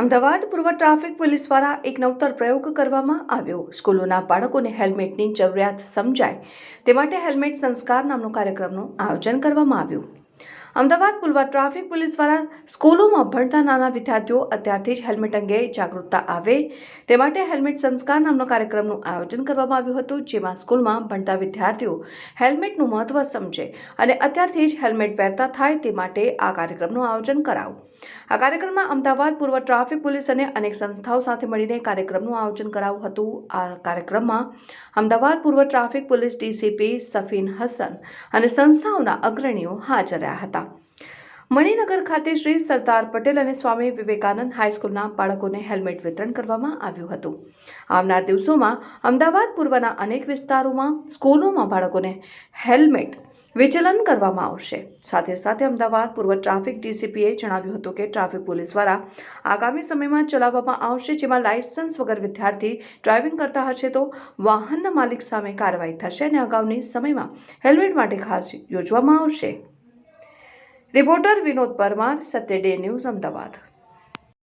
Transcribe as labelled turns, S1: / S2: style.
S1: અમદાવાદ પૂર્વ traffic police દ્વારા એક નવતર પ્રયોગ કરવામાં આવ્યો. સ્કૂલોના બાળકોને હેલ્મેટની જરૂરિયાત સમજાય. તે માટે હેલ્મેટ સંસ્કાર નામનો કાર્યક્રમનું આયોજન કરવામાં આવ્યું. અમદાવાદ પૂર્વ ટ્રાફિક પોલીસ દ્વારા સ્કૂલોમાં ભણતા નાના વિદ્યાર્થીઓ અત્યારથી જ હેલ્મેટ અંગે જાગૃતતા આવે તે માટે હેલ્મેટ સંસ્કાર નામનો કાર્યક્રમનું આયોજન કરવામાં આવ્યું હતું, જેમાં સ્કૂલમાં ભણતા વિદ્યાર્થીઓ હેલ્મેટનું મહત્વ સમજે અને અત્યારથી જ હેલ્મેટ પહેરતા થાય તે માટે આ કાર્યક્રમનું આયોજન કરાવું. આ કાર્યક્રમમાં અમદાવાદ પૂર્વ ટ્રાફિક પોલીસ અને અનેક સંસ્થાઓ સાથે મળીને કાર્યક્રમનું આયોજન કરાયું હતું. આ કાર્યક્રમમાં અમદાવાદ પૂર્વ traffic police DCP Safin Hasan અને સંસ્થાઓના અગ્રણીઓ હાજર રહ્યા હતા. મણિનગર ખાતે શ્રી સરદાર પટેલ અને સ્વામી વિવેકાનંદ હાઈસ્કૂલના બાળકોને હેલ્મેટ વિતરણ કરવામાં આવ્યું હતું. આવનાર દિવસોમાં અમદાવાદ પૂર્વના અનેક વિસ્તારોમાં સ્કૂલોમાં બાળકોને હેલ્મેટ વિચલન કરવામાં આવશે. સાથે સાથે અમદાવાદ પૂર્વ ટ્રાફિક ડીસીપીએ જણાવ્યું હતું કે ટ્રાફિક પોલીસ દ્વારા આગામી સમયમાં ચલાવવામાં આવશે જેમાં લાયસન્સ વગર વિદ્યાર્થી ડ્રાઇવિંગ કરતા હશે તો વાહનના માલિક સામે કાર્યવાહી થશે અને અગાઉની સમયમાં હેલ્મેટ માટે ખાસ યોજવામાં આવશે. Reporter Vinod Parmar Satya day news Ahmedabad.